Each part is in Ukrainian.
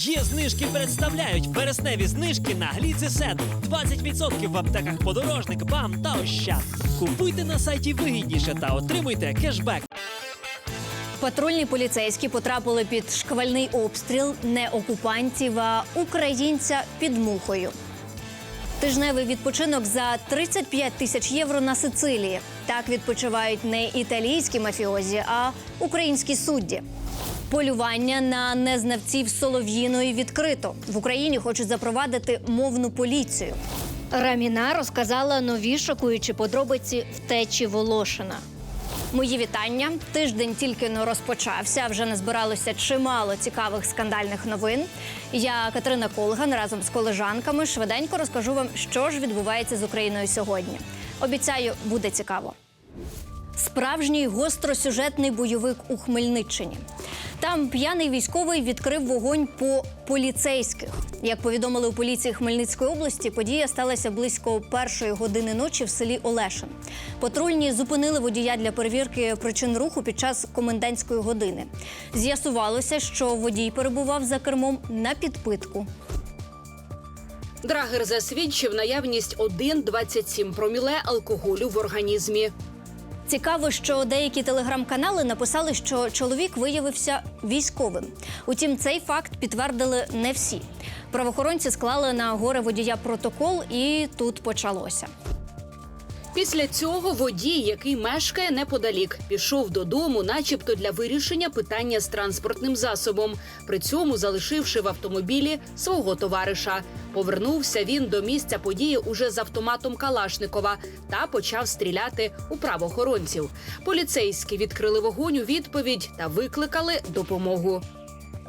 Є знижки представляють вересневі знижки на гліцесет. 20% в аптеках подорожник, бам та ощад. Купуйте на сайті вигідніше та отримуйте кешбек. Патрульні поліцейські потрапили під шквальний обстріл не окупантів, а українця під мухою. Тижневий відпочинок за 35 тисяч євро на Сицилії. Так відпочивають не італійські мафіозі, а українські судді. Полювання на незнавців солов'їної відкрито в Україні хочуть запровадити мовну поліцію. Раміна розказала нові шокуючі подробиці втечі Волошина. Мої вітання. Тиждень тільки но розпочався. Вже назбиралося чимало цікавих скандальних новин. Я Катерина Колган разом з колежанками швиденько розкажу вам, що ж відбувається з Україною сьогодні. Обіцяю, буде цікаво. Справжній гостросюжетний бойовик у Хмельниччині. Там п'яний військовий відкрив вогонь по поліцейських. Як повідомили у поліції Хмельницької області, подія сталася близько першої години ночі в селі Олешин. Патрульні зупинили водія для перевірки причин руху під час комендантської години. З'ясувалося, що водій перебував за кермом на підпитку. Драгер засвідчив наявність 1,27 проміле алкоголю в організмі. Цікаво, що деякі телеграм-канали написали, що чоловік виявився військовим. Утім, цей факт підтвердили не всі. Правоохоронці склали на горе водія протокол, і тут почалося. Після цього водій, який мешкає неподалік, пішов додому, начебто для вирішення питання з транспортним засобом, при цьому залишивши в автомобілі свого товариша. Повернувся він до місця події уже з автоматом Калашникова та почав стріляти у правоохоронців. Поліцейські відкрили вогонь у відповідь та викликали допомогу.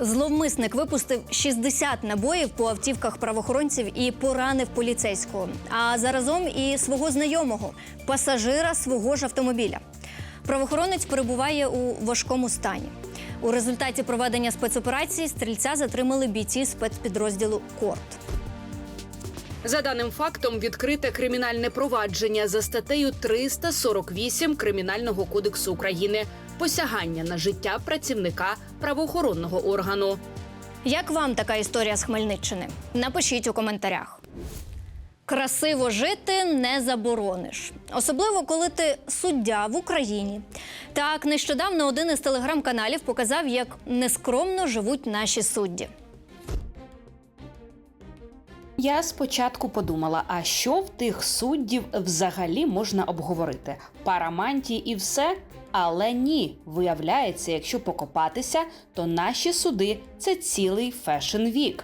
Зловмисник випустив 60 набоїв по автівках правоохоронців і поранив поліцейського, а заразом і свого знайомого, пасажира свого ж автомобіля. Правоохоронець перебуває у важкому стані. У результаті проведення спецоперації стрільця затримали бійці спецпідрозділу Корт. За даним фактом відкрите кримінальне провадження за статтею 348 Кримінального кодексу України посягання на життя працівника правоохоронного органу. Як вам така історія з Хмельниччини? Напишіть у коментарях. Красиво жити не заборониш, особливо коли ти суддя в Україні. Так нещодавно один із телеграм-каналів показав, як нескромно живуть наші судді. Я спочатку подумала, а що в тих суддів взагалі можна обговорити? Парамантії і все? Але ні, виявляється, якщо покопатися, то наші суди це цілий фешн-вік.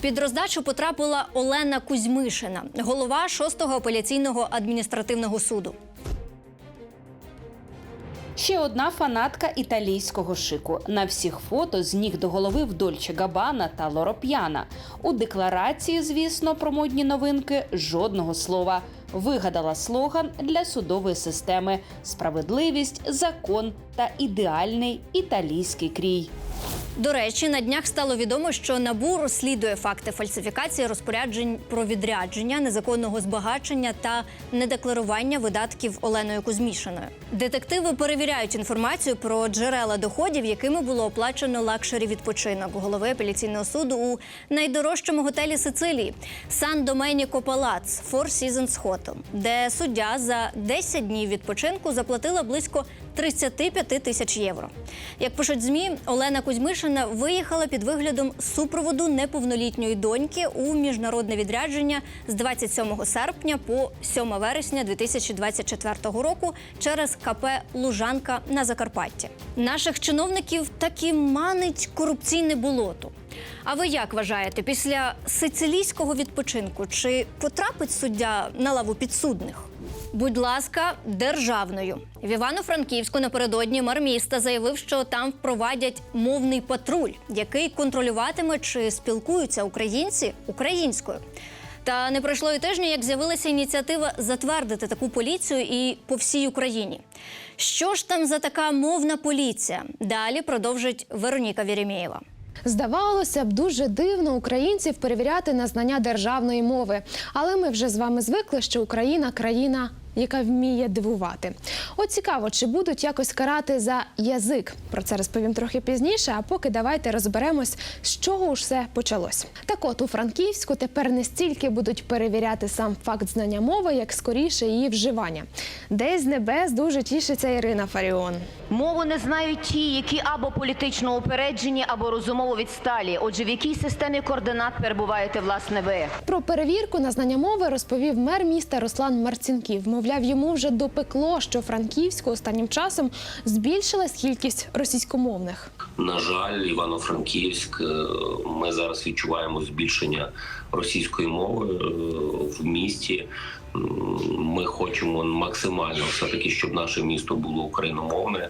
Під роздачу потрапила Олена Кузьмишина, голова 6-го апеляційного адміністративного суду. Ще одна фанатка італійського шику. На всіх фото з ніг до голови в Дольче Габана та Лороп'яна. У декларації, звісно, про модні новинки жодного слова. Вигадала слоган для судової системи: справедливість, закон та ідеальний італійський крій. До речі, на днях стало відомо, що набу розслідує факти фальсифікації розпоряджень про відрядження, незаконного збагачення та недекларування видатків Оленою Кузьмішиною. Детективи перевіряють інформацію про джерела доходів, якими було оплачено лакшері відпочинок голови апеляційного суду у найдорожчому готелі Сицилії Сан Доменіко Палац Four Seasons Hotel, де суддя за 10 днів відпочинку заплатила близько 35 тисяч євро. Як пишуть змі, Олена Кузьмишина виїхала під виглядом супроводу неповнолітньої доньки у міжнародне відрядження з 27 серпня по 7 вересня 2024 року через КП Лужанка на Закарпатті. Наших чиновників таки манить корупційне болото. А ви як вважаєте, після сицилійського відпочинку чи потрапить суддя на лаву підсудних? Будь ласка, державною в Івано-Франківську напередодні мер міста заявив, що там впровадять мовний патруль, який контролюватиме, чи спілкуються українці українською. Та не пройшло і тижня, як з'явилася ініціатива затвердити таку поліцію і по всій Україні. Що ж там за така мовна поліція? Далі продовжить Вероніка Вєремєєва. Здавалося б, дуже дивно українців перевіряти на знання державної мови. Але ми вже з вами звикли, що Україна країна яка вміє дивувати. От цікаво, чи будуть якось карати за язик. Про це розповім трохи пізніше. А поки давайте розберемось, з чого ж все почалось. Так от у Франківську тепер не стільки будуть перевіряти сам факт знання мови, як скоріше її вживання. Десь з небес дуже тішиться Ірина Фаріон. Мову не знають ті, які або політично упереджені, або розумово відсталі. Отже, в якій системі координат перебуваєте власне ви? Про перевірку на знання мови розповів мер міста Руслан Марцінків. Мовляв, йому вже допекло, що Франківську останнім часом збільшилась кількість російськомовних. На жаль, Івано-Франківськ, е, ми зараз відчуваємо збільшення російської мови е, в місті. Ми хочемо максимально все таки, щоб наше місто було україномовне,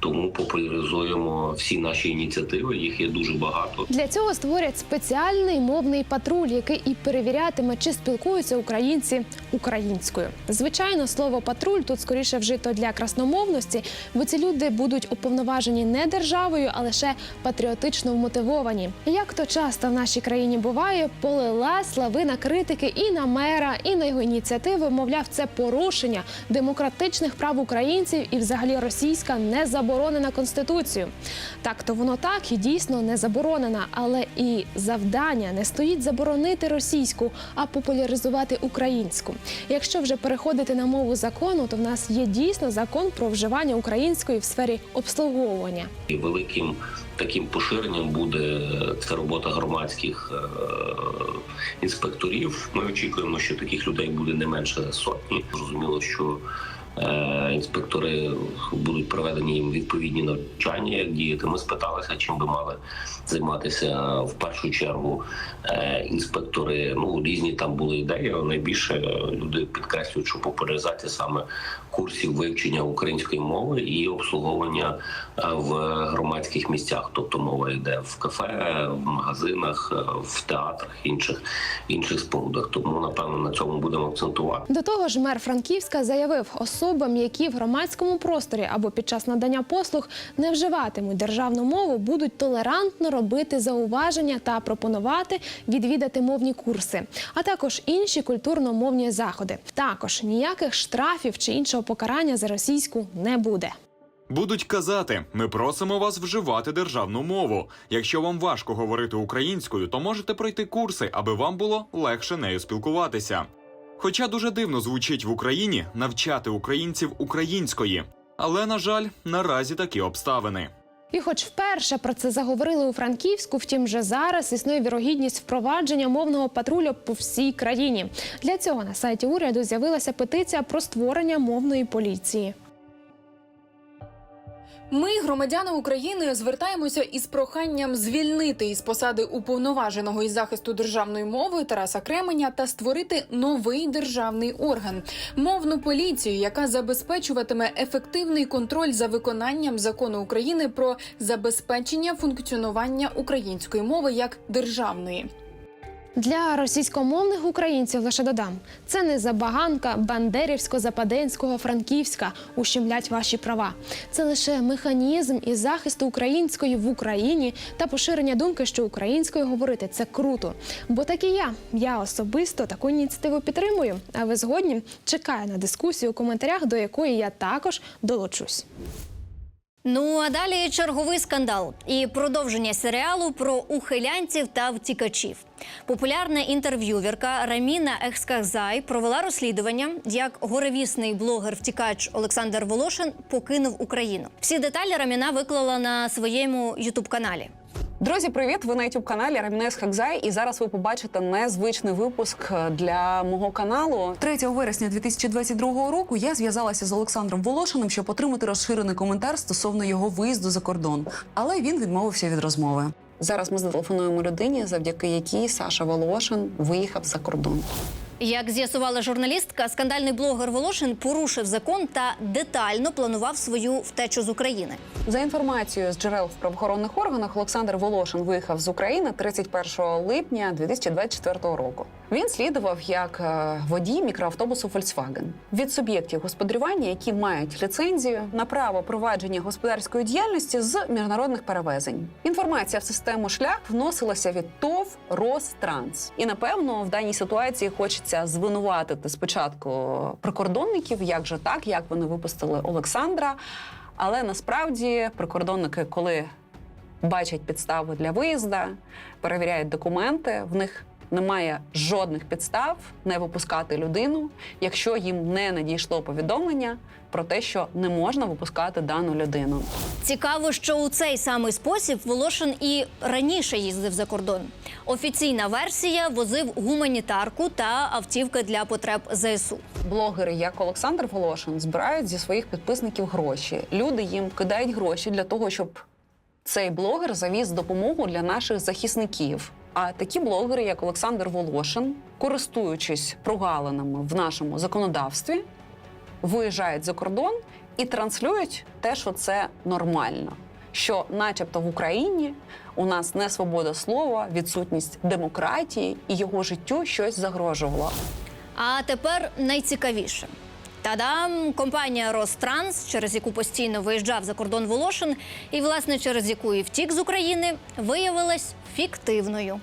тому популяризуємо всі наші ініціативи. Їх є дуже багато. Для цього створять спеціальний мовний патруль, який і перевірятиме, чи спілкуються українці українською. Звичайно, слово патруль тут скоріше вжито для красномовності, бо ці люди будуть уповноважені не державою, а лише патріотично вмотивовані. Як то часто в нашій країні буває, полилась лавина критики і на мера, і на його ініціативи. Мовляв, це порушення демократичних прав українців і, взагалі, російська не заборонена конституцією. Так, то воно так і дійсно не заборонена, але і завдання не стоїть заборонити російську, а популяризувати українську. Якщо вже переходити на мову закону, то в нас є дійсно закон про вживання української в сфері обслуговування. І великим таким поширенням буде це робота громадських е, інспекторів. Ми очікуємо, що таких людей буде не менше сотні. Зрозуміло, що е, інспектори будуть проведені їм відповідні навчання, як діяти. Ми спиталися, чим би мали займатися в першу чергу е, інспектори. Ну різні там були ідеї. Найбільше люди підкреслюють, що популяризація саме курсів вивчення української мови і обслуговування е, в громадських місцях. Тобто мова йде в кафе, в магазинах, е, в театрах, інших інших спорудах. Тому напевно на цьому будемо акцентувати. До того ж, мер Франківська заявив, особам, які в громадському просторі або під час надання послуг не вживатимуть державну мову, будуть толерантно робити зауваження та пропонувати відвідати мовні курси, а також інші культурно-мовні заходи. Також ніяких штрафів чи іншого покарання за російську не буде. Будуть казати, ми просимо вас вживати державну мову. Якщо вам важко говорити українською, то можете пройти курси, аби вам було легше нею спілкуватися. Хоча дуже дивно звучить в Україні навчати українців української, але на жаль, наразі такі обставини. І, хоч вперше про це заговорили у Франківську, втім, вже зараз існує вірогідність впровадження мовного патрулю по всій країні. Для цього на сайті уряду з'явилася петиція про створення мовної поліції. Ми, громадяни України, звертаємося із проханням звільнити із посади уповноваженого із захисту державної мови Тараса Кременя та створити новий державний орган мовну поліцію, яка забезпечуватиме ефективний контроль за виконанням закону України про забезпечення функціонування української мови як державної. Для російськомовних українців лише додам це не забаганка бандерівсько-западенського франківська ущемлять ваші права. Це лише механізм із захисту української в Україні та поширення думки, що українською говорити це круто. Бо так і я. Я особисто таку ініціативу підтримую. А ви згодні чекаю на дискусію у коментарях, до якої я також долучусь. Ну а далі черговий скандал і продовження серіалу про ухилянців та втікачів. Популярна інтерв'юверка Раміна Ехскахзай провела розслідування, як горевісний блогер-втікач Олександр Волошин покинув Україну. Всі деталі Раміна виклала на своєму ютуб-каналі. Друзі, привіт! Ви на youtube каналі Рамінес Хакзай. І зараз ви побачите незвичний випуск для мого каналу. 3 вересня 2022 року я зв'язалася з Олександром Волошиним, щоб отримати розширений коментар стосовно його виїзду за кордон. Але він відмовився від розмови. Зараз ми зателефонуємо людині, завдяки якій Саша Волошин виїхав за кордон. Як з'ясувала журналістка, скандальний блогер Волошин порушив закон та детально планував свою втечу з України. За інформацією з джерел в правоохоронних органах, Олександр Волошин виїхав з України 31 липня 2024 року. Він слідував як е, водій мікроавтобусу Volkswagen від суб'єктів господарювання, які мають ліцензію на право провадження господарської діяльності з міжнародних перевезень. Інформація в систему шлях вносилася від ТОВ Ространс. І напевно в даній ситуації хочеться звинуватити спочатку прикордонників, як же так, як вони випустили Олександра. Але насправді прикордонники, коли бачать підстави для виїзду, перевіряють документи, в них немає жодних підстав не випускати людину, якщо їм не надійшло повідомлення про те, що не можна випускати дану людину. Цікаво, що у цей самий спосіб Волошин і раніше їздив за кордон. Офіційна версія возив гуманітарку та автівки для потреб ЗСУ. Блогери, як Олександр Волошин, збирають зі своїх підписників гроші. Люди їм кидають гроші для того, щоб цей блогер завіз допомогу для наших захисників. А такі блогери, як Олександр Волошин, користуючись прогалинами в нашому законодавстві, виїжджають за кордон і транслюють те, що це нормально. Що, начебто, в Україні у нас не свобода слова, відсутність демократії і його життю щось загрожувало. А тепер найцікавіше. Та-дам! Компанія Ространс, через яку постійно виїжджав за кордон Волошин, і власне через яку і втік з України, виявилась фіктивною.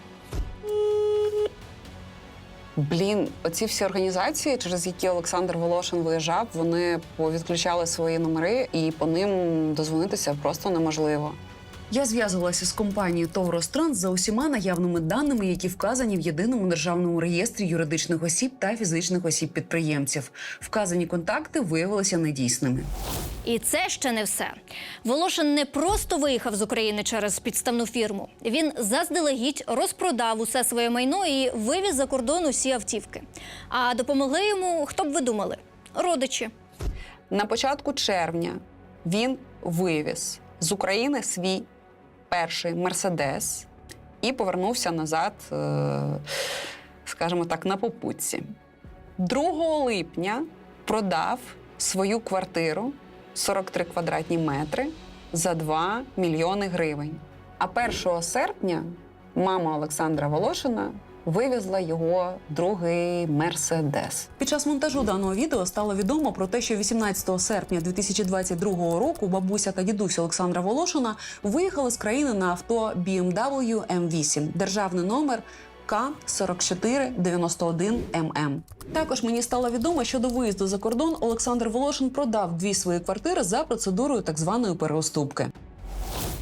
Блін, оці всі організації, через які Олександр Волошин виїжджав, вони повідключали свої номери, і по ним дозвонитися просто неможливо. Я зв'язувалася з компанією Товространс за усіма наявними даними, які вказані в єдиному державному реєстрі юридичних осіб та фізичних осіб-підприємців. Вказані контакти виявилися недійсними. І це ще не все. Волошин не просто виїхав з України через підставну фірму. Він заздалегідь розпродав усе своє майно і вивіз за кордон усі автівки. А допомогли йому, хто б ви думали? Родичі. На початку червня він вивіз з України свій перший мерседес і повернувся назад, е, скажімо так, на попутці. 2 липня продав свою квартиру 43 квадратні метри за 2 мільйони гривень. А 1 серпня мама Олександра Волошина вивезла його другий мерседес. Під час монтажу даного відео стало відомо про те, що 18 серпня 2022 року бабуся та дідусь Олександра Волошина виїхали з країни на авто BMW M8, державний номер. К-4491ММ. Також мені стало відомо, що до виїзду за кордон Олександр Волошин продав дві свої квартири за процедурою так званої переуступки.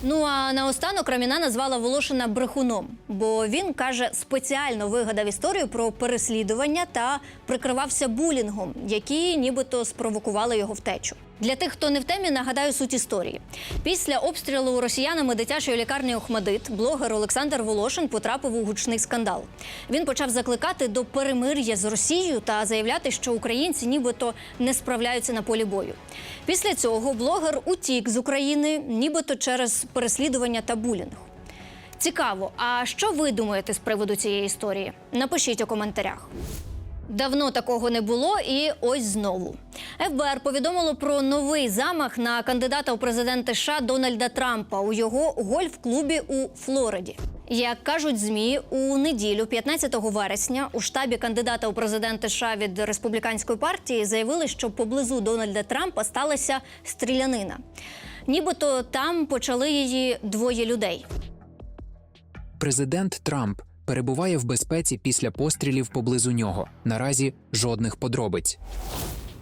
Ну а наостанок Раміна назвала Волошина брехуном, бо він каже, спеціально вигадав історію про переслідування та прикривався булінгом, які нібито спровокували його втечу. Для тих, хто не в темі, нагадаю суть історії. Після обстрілу росіянами дитячої лікарні Охмадит блогер Олександр Волошин потрапив у гучний скандал. Він почав закликати до перемир'я з Росією та заявляти, що українці нібито не справляються на полі бою. Після цього блогер утік з України, нібито через переслідування та булінг. Цікаво, а що ви думаєте з приводу цієї історії? Напишіть у коментарях. Давно такого не було, і ось знову. ФБР повідомило про новий замах на кандидата у президенти США Дональда Трампа у його гольф-клубі у Флориді. Як кажуть змі, у неділю, 15 вересня, у штабі кандидата у президенти США від республіканської партії заявили, що поблизу Дональда Трампа сталася стрілянина. Нібито там почали її двоє людей. Президент Трамп перебуває в безпеці після пострілів поблизу нього. Наразі жодних подробиць.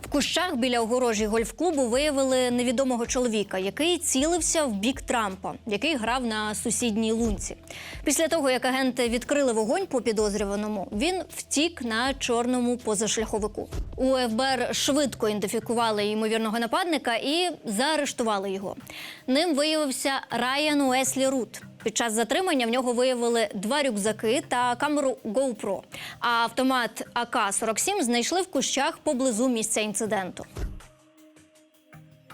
В кущах біля огорожі гольф-клубу виявили невідомого чоловіка, який цілився в бік Трампа, який грав на сусідній лунці. Після того, як агенти відкрили вогонь по підозрюваному, він втік на чорному позашляховику. У ФБР швидко ідентифікували ймовірного нападника і заарештували його. Ним виявився Райан Уеслі Рут. Під час затримання в нього виявили два рюкзаки та камеру GoPro. А автомат АК-47 знайшли в кущах поблизу місця інциденту.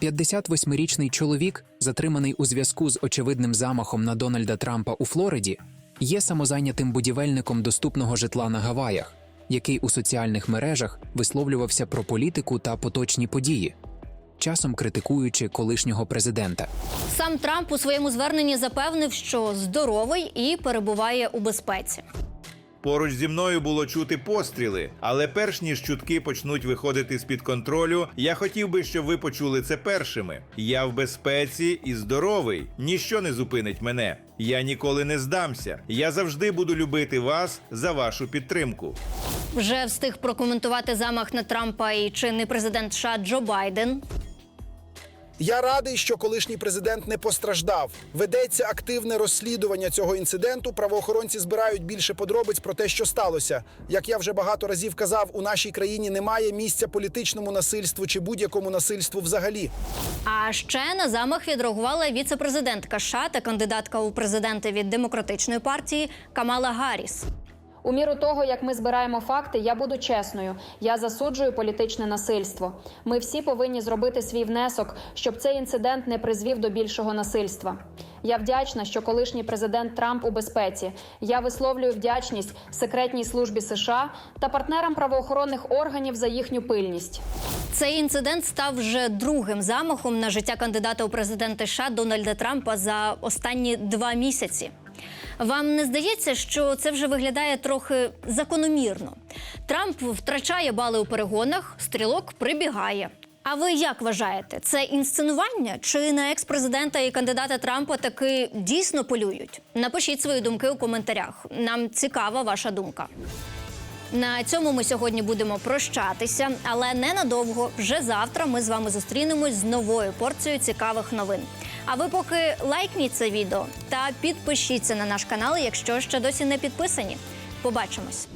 58-річний чоловік, затриманий у зв'язку з очевидним замахом на Дональда Трампа у Флориді, є самозайнятим будівельником доступного житла на Гаваях, який у соціальних мережах висловлювався про політику та поточні події, часом критикуючи колишнього президента. Сам Трамп у своєму зверненні запевнив, що здоровий і перебуває у безпеці. Поруч зі мною було чути постріли, але перш ніж чутки почнуть виходити з під контролю, я хотів би, щоб ви почули це першими. Я в безпеці і здоровий. Ніщо не зупинить мене. Я ніколи не здамся. Я завжди буду любити вас за вашу підтримку. Вже встиг прокоментувати замах на Трампа і чинний президент США Джо Байден. Я радий, що колишній президент не постраждав. Ведеться активне розслідування цього інциденту. Правоохоронці збирають більше подробиць про те, що сталося. Як я вже багато разів казав, у нашій країні немає місця політичному насильству чи будь-якому насильству взагалі. А ще на замах відреагувала віце-президентка США та кандидатка у президенти від демократичної партії Камала Гарріс. У міру того, як ми збираємо факти, я буду чесною. Я засуджую політичне насильство. Ми всі повинні зробити свій внесок, щоб цей інцидент не призвів до більшого насильства. Я вдячна, що колишній президент Трамп у безпеці. Я висловлюю вдячність секретній службі США та партнерам правоохоронних органів за їхню пильність. Цей інцидент став вже другим замахом на життя кандидата у президенти США Дональда Трампа за останні два місяці. Вам не здається, що це вже виглядає трохи закономірно? Трамп втрачає бали у перегонах, стрілок прибігає. А ви як вважаєте, це інсценування чи на екс-президента і кандидата Трампа таки дійсно полюють? Напишіть свої думки у коментарях. Нам цікава ваша думка. На цьому ми сьогодні будемо прощатися, але ненадовго. Вже завтра ми з вами зустрінемось з новою порцією цікавих новин. А ви поки лайкніть це відео та підпишіться на наш канал, якщо ще досі не підписані. Побачимось.